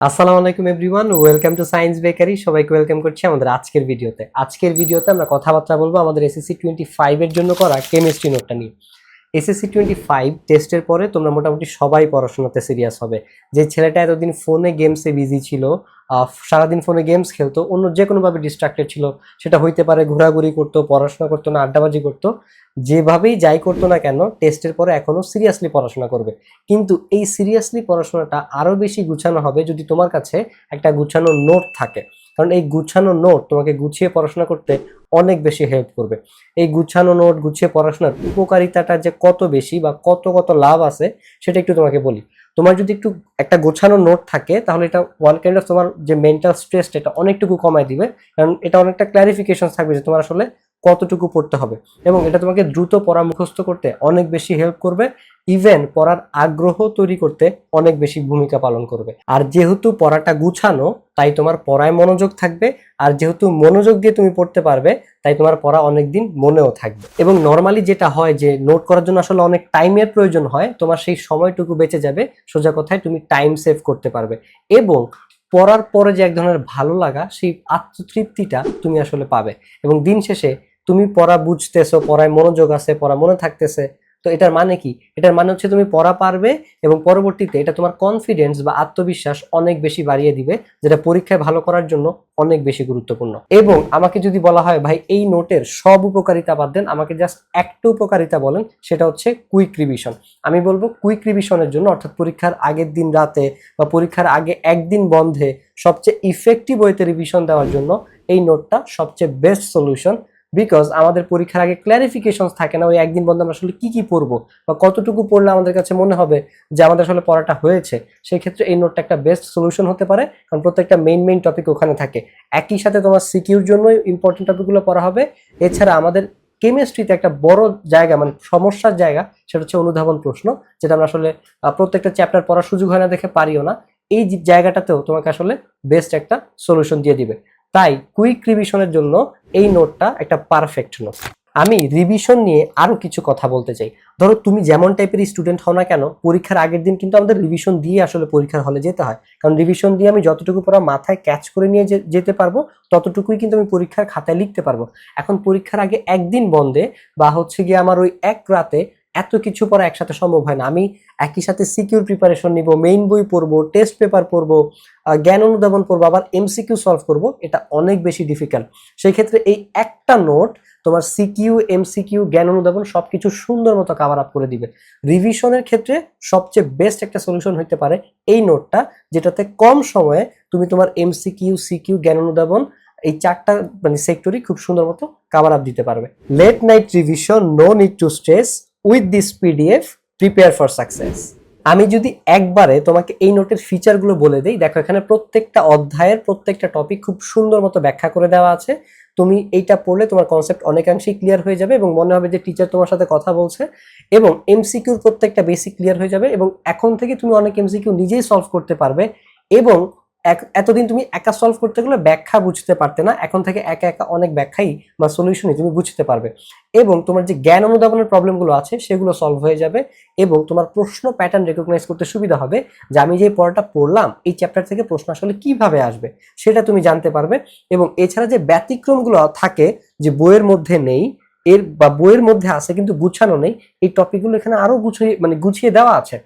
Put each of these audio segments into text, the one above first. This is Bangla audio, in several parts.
আসসালামু আলাইকুম everyone, welcome to science bakery. সবাইকে ওয়েলকাম করছি আমাদের আজকের ভিডিওতে। আজকের ভিডিওতে আমরা কথাবার্তা বলব আমাদের এসএসসি টোয়েন্টি ফাইভের জন্য করা কেমিস্ট্রি নোটটা নিয়ে। এসএসসি টোয়েন্টি ফাইভ টেস্টের পরে তোমরা মোটামুটি সবাই পড়াশোনাতে সিরিয়াস হবে। যে ছেলেটা এতদিন ফোনে গেমসে বিজি ছিল সারাদিন ফোনে গেমস খেলতো, অন্য যে কোনোভাবে ডিস্ট্রাক্টেড ছিল, সেটা হইতে পারে ঘোরাঘুরি করতো, পড়াশোনা করতো না, আড্ডাবাজি করতো, যেভাবেই যাই করতো না কেন টেস্টের পরে এখনও সিরিয়াসলি পড়াশোনা করবে। কিন্তু এই সিরিয়াসলি পড়াশোনাটা আরও বেশি গুছানো হবে যদি তোমার কাছে একটা গুছানো নোট থাকে। কারণ এই গুছানো নোট তোমাকে গুছিয়ে পড়াশোনা করতে অনেক বেশি হেল্প করবে। এই গুছানো নোট গুছিয়ে পড়াশোনার উপকারিতাটা যে কত বেশি বা কত কত লাভ আছে, সেটা একটু তোমাকে বলি। তোমার যদি একটু একটা গোছানো নোট থাকে, তাহলে এটা ওয়ান কাইন্ড অফ তোমার যে মেন্টাল স্ট্রেসটা এটা অনেকটুকু কমায় দিবে। কারণ এটা অনেকটা ক্ল্যারিফিকেশন থাকবে যে তোমার আসলে কতটুকু পড়তে হবে। এবং এটা তোমাকে দ্রুত পড়া মুখস্থ করতে অনেক বেশি হেল্প করবে। ইভেন পড়ার আগ্রহ তৈরি করতে অনেক বেশি ভূমিকা পালন করবে। আর যেহেতু পড়াটা গুছানো, তাই তোমার পড়ায় মনোযোগ থাকবে। আর যেহেতু মনোযোগ দিয়ে তুমি পড়তে পারবে, তাই তোমার পড়া অনেকদিন মনেও থাকবে। এবং নর্মালি যেটা হয় যে নোট করার জন্য আসলে অনেক টাইমের প্রয়োজন হয়, তোমার সেই সময়টুকু বেঁচে যাবে। সোজা কথায় তুমি টাইম সেভ করতে পারবে। এবং পড়ার পরে যে এক ধরনের ভালো লাগা, সেই আত্মতৃপ্তিটা তুমি আসলে পাবে। এবং দিন শেষে তুমি পড়া বুঝতেছো, পড়ায় মনোযোগ আছে, পড়া মনে থাকতেছে, তো এটার মানে কি? এটার মানে হচ্ছে তুমি পড়া পারবে এবং পরবর্তীতে এটা তোমার কনফিডেন্স বা আত্মবিশ্বাস অনেক বেশি বাড়িয়ে দিবে, যেটা পরীক্ষায় ভালো করার জন্য অনেক বেশি গুরুত্বপূর্ণ। এবং আমাকে যদি বলা হয়, ভাই, এই নোটের সব উপকারিতা বাদ দেন, আমাকে জাস্ট একটা উপকারিতা বলেন, সেটা হচ্ছে কুইক রিভিশন আমি বলব কুইক রিভিশনের জন্য, অর্থাৎ পরীক্ষার আগের দিন রাতে বা পরীক্ষার আগে একদিন বন্ধে সবচেয়ে ইফেক্টিভ ওয়েতে রিভিশন দেওয়ার জন্য এই নোটটা সবচেয়ে বেস্ট সলিউশন বিকজ আমাদের পরীক্ষার আগে ক্ল্যারিফিকেশন থাকে না, ওই একদিন বন্ধ আমরা আসলে কি কি পড়ব বা কতটুকু পড়লে আমাদের কাছে মনে হবে যে আমাদের আসলে পড়াটা হয়েছে। সেই ক্ষেত্রে এই নোটটা একটা বেস্ট সলিউশন হতে পারে, কারণ প্রত্যেকটা মেইন মেইন টপিক ওখানে থাকে। একই সাথে তোমার সিকিউর জন্য ইম্পর্টেন্ট টপিকগুলো পড়া হবে। এছাড়া আমাদের কেমিস্ট্রিতে একটা বড় জায়গা মানে সমস্যার জায়গা, সেটা হচ্ছে অনুধাবন প্রশ্ন, যেটা আমরা আসলে প্রত্যেকটা চ্যাপ্টার পড়ার সুযোগ হয় না দেখে পারিও না। এই জায়গাটাতেও তোমাকে আসলে বেস্ট একটা সলিউশন দিয়ে দিবে। তাই কুইক রিভিশনের জন্য এই নোটটা একটা পারফেক্ট নোট আমি রিভিশন নিয়ে আরও কিছু কথা বলতে চাই। ধরো তুমি যেমন টাইপের স্টুডেন্ট হও না কেন, পরীক্ষার আগের দিন কিন্তু আমাদের রিভিশন দিয়ে আসলে পরীক্ষার হলে যেতে হয়। কারণ রিভিশন দিয়ে আমি যতটুকু পড়া মাথায় ক্যাচ করে নিয়ে যেতে পারব, ততটুকুই কিন্তু আমি পরীক্ষার খাতায় লিখতে পারব। এখন পরীক্ষার আগে একদিন বন্ধে বা হচ্ছে গিয়ে আমার ওই এক রাতে এত কিছু পড়া একসাথে সম্ভব হয় না। আমি একই সাথে সিকিউর প্রিপারেশন নিব মেইন বই পড়ব টেস্ট পেপার পড়ব জ্ঞান অনুধাবন পড়ব আবার এমসিকিউ সলভ করব, এটা অনেক বেশি ডিফিকাল্ট সেই ক্ষেত্রে এই একটা নোট তোমার সিকিউ এমসিকিউ জ্ঞান অনুধাবন সবকিছু সুন্দর মতো কাভার আপ করে দিবে। রিভিশনের ক্ষেত্রে সবচেয়ে বেস্ট একটা সলিউশন হতে পারে এই নোটটা যেটাতে কম সময়ে তুমি তোমার এমসিকিউ সিকিউ জ্ঞান অনুধাবন এই চারটা মানে সেক্টরই খুব সুন্দর মতো কাভার আপ দিতে পারবে। Late night revision no need to stress with this PDF prepare for success আমি যদি একবারে তোমাকে এই নোটের ফিচারগুলো বলে দেই, দেখো এখানে প্রত্যেকটা অধ্যায়ের প্রত্যেকটা টপিক খুব সুন্দর মতো ব্যাখ্যা করে দেওয়া আছে। তুমি এইটা পড়লে তোমার কনসেপ্ট অনেকাংশেই ক্লিয়ার হয়ে যাবে এবং মনে হবে যে টিচার তোমার সাথে কথা বলছে এবং এমসিকিউর প্রত্যেকটা বেসিক ক্লিয়ার হয়ে যাবে এবং এখন থেকে তুমি অনেক এমসিকিউ নিজেই সলভ করতে পারবে এবং এতদিন তুমি একা সলভ করতে গেলে ব্যাখ্যা বুঝতে পারতে না, এখন থেকে একা একা অনেক ব্যাখ্যাই বা সলিউশনই তুমি বুঝতে পারবে। এবং তোমার যে জ্ঞান অনুধাবনের প্রবলেমগুলো আছে, সেগুলো সলভ হয়ে যাবে এবং তোমার প্রশ্ন প্যাটার্ন রেকগনাইজ করতে সুবিধা হবে যে আমি যে পড়াটা পড়লাম, এই চ্যাপ্টার থেকে প্রশ্ন আসলে কীভাবে আসবে, সেটা তুমি জানতে পারবে। এবং এছাড়া যে ব্যতিক্রমগুলো থাকে যে বইয়ের মধ্যে নেই, এর বা বইয়ের মধ্যে আছে কিন্তু গুছানো নেই, এই টপিকগুলো এখানে আরও গুছিয়ে মানে গুছিয়ে দেওয়া আছে।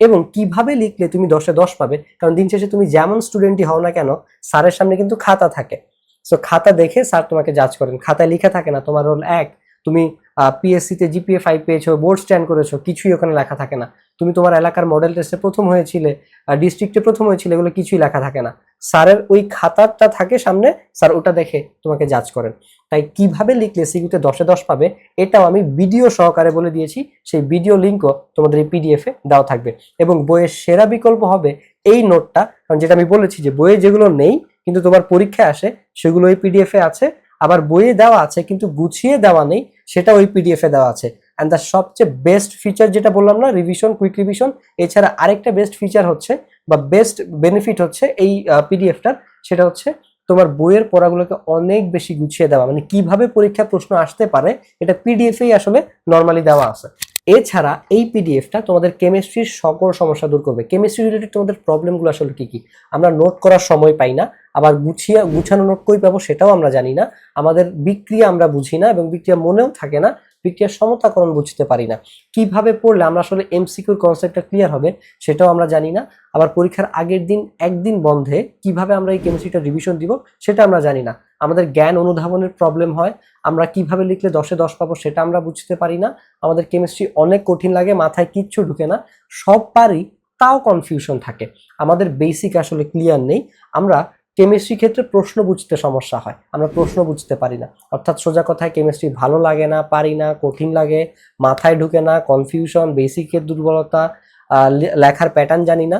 এবং কীভাবে লিখলে তুমি দশে দশ পাবে? কারণ দিন শেষে তুমি যেমন স্টুডেন্টই হও না কেন, স্যারের সামনে কিন্তু খাতা থাকে। সো খাতা দেখে স্যার তোমাকে জাজ করেন। খাতায় লিখে থাকে না, তোমার রোল এক। তুমি পিএসসি তে জিপিএ ফাইভ পেয়েছ বোর্ড স্ট্যান্ড করেছ, কিছুই ওখানে লেখা থাকে না। তুমি তোমার এলাকার মডেল টেস্টে প্রথম হয়েছিলে ডিস্ট্রিক্টে প্রথম হয়েছিলে, এগুলো কিছুই লেখা থাকে না। স্যারের ওই খাতাটা থাকে সামনে, স্যার ওটা দেখে তোমাকে জাজ করেন। তাই কীভাবে লিখলে সিকিউতে দশে দশ পাবে, এটাও আমি ভিডিও সহকারে বলে দিয়েছি। সেই ভিডিও লিঙ্কও তোমাদের এই পিডিএফ দেওয়া থাকবে। এবং বইয়ের সেরা বিকল্প হবে এই নোটটা কারণ যেটা আমি বলেছি যে বইয়ে যেগুলো নেই, কিন্তু তোমার পরীক্ষায় আসে, সেগুলো এই পিডিএফে আছে। আবার বইয়ে দেওয়া আছে, কিন্তু গুছিয়ে দেওয়া নেই, সেটা ওই পিডিএফে দেওয়া আছে। অ্যান্ড দ্য সবচেয়ে বেস্ট ফিচার যেটা বললাম না রিভিশন কুইক রিভিশন এছাড়া আরেকটা বেস্ট ফিচার হচ্ছে, বা বেস্ট বেনিফিট হচ্ছে এই পিডিএফটার সেটা হচ্ছে তোমার বইয়ের পড়াগুলোকে অনেক বেশি গুছিয়ে দেওয়া। মানে কীভাবে পরীক্ষা প্রশ্ন আসতে পারে, এটা পিডিএফেই আসলে নর্মালি দেওয়া আছে। এছাড়া এই পিডিএফটা তোমাদের কেমিস্ট্রির সকল সমস্যা দূর করবে। কেমিস্ট্রি রিলেটেড তোমাদের প্রবলেমগুলো আসলে কি কি? আমরা নোট করার সময় পাই না, আবার গুছিয়ে, গুছানো নোট কই পাবো সেটাও আমরা জানি না। আমাদের বিক্রিয়া আমরা বুঝি না এবং বিক্রিয়া মনেও থাকে না বিক্রিয়ার সমতাকরণ বুঝতে পারি না। কীভাবে পড়লে আমরা আসলে এমসিকিউর কনসেপ্টটা ক্লিয়ার হবে, সেটাও আমরা জানি না। আবার পরীক্ষার আগের দিন, একদিন বন্ধে কীভাবে আমরা এই কেমিস্ট্রিটা রিভিশন দিব, সেটা আমরা জানি না। আমাদের জ্ঞান অনুধাবনের প্রবলেম হয়, আমরা কীভাবে লিখলে দশে দশ পাবো, সেটা আমরা বুঝতে পারি না। আমাদের কেমিস্ট্রি অনেক কঠিন লাগে, মাথায় কিচ্ছু ঢুকে না। সব পারি, তাও কনফিউশন থাকে। আমাদের বেসিক আসলে ক্লিয়ার নেই। আমরা কেমিস্ট্রি ক্ষেত্রে প্রশ্ন বুঝতে সমস্যা হয়। আমরা প্রশ্ন বুঝতে পারি না। অর্থাৎ সোজা কথায় কেমিস্ট্রি ভালো লাগে না, পারি না, কঠিন লাগে, মাথায় ঢুকে না কনফিউশন বেসিকের দুর্বলতা লেখার প্যাটার্ন জানি না।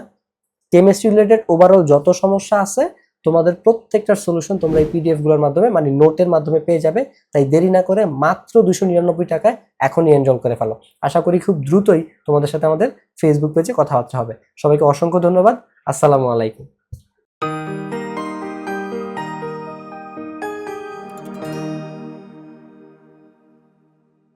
কেমিস্ট্রি রিলেটেড ওভারঅল যত সমস্যা আছে, তোমাদের প্রত্যেকটার সলিউশন তোমরা এই পিডিএফগুলোর মাধ্যমে মানে নোটের মাধ্যমে পেয়ে যাবে। তাই দেরি না করে মাত্র দুশো নিরানব্বই টাকায় এখনই এনজল করে ফেলো। আশা করি খুব দ্রুতই তোমাদের সাথে আমাদের ফেসবুক পেজে কথাবার্তা হবে। সবাইকে অসংখ্য ধন্যবাদ। আসসালামু আলাইকুম।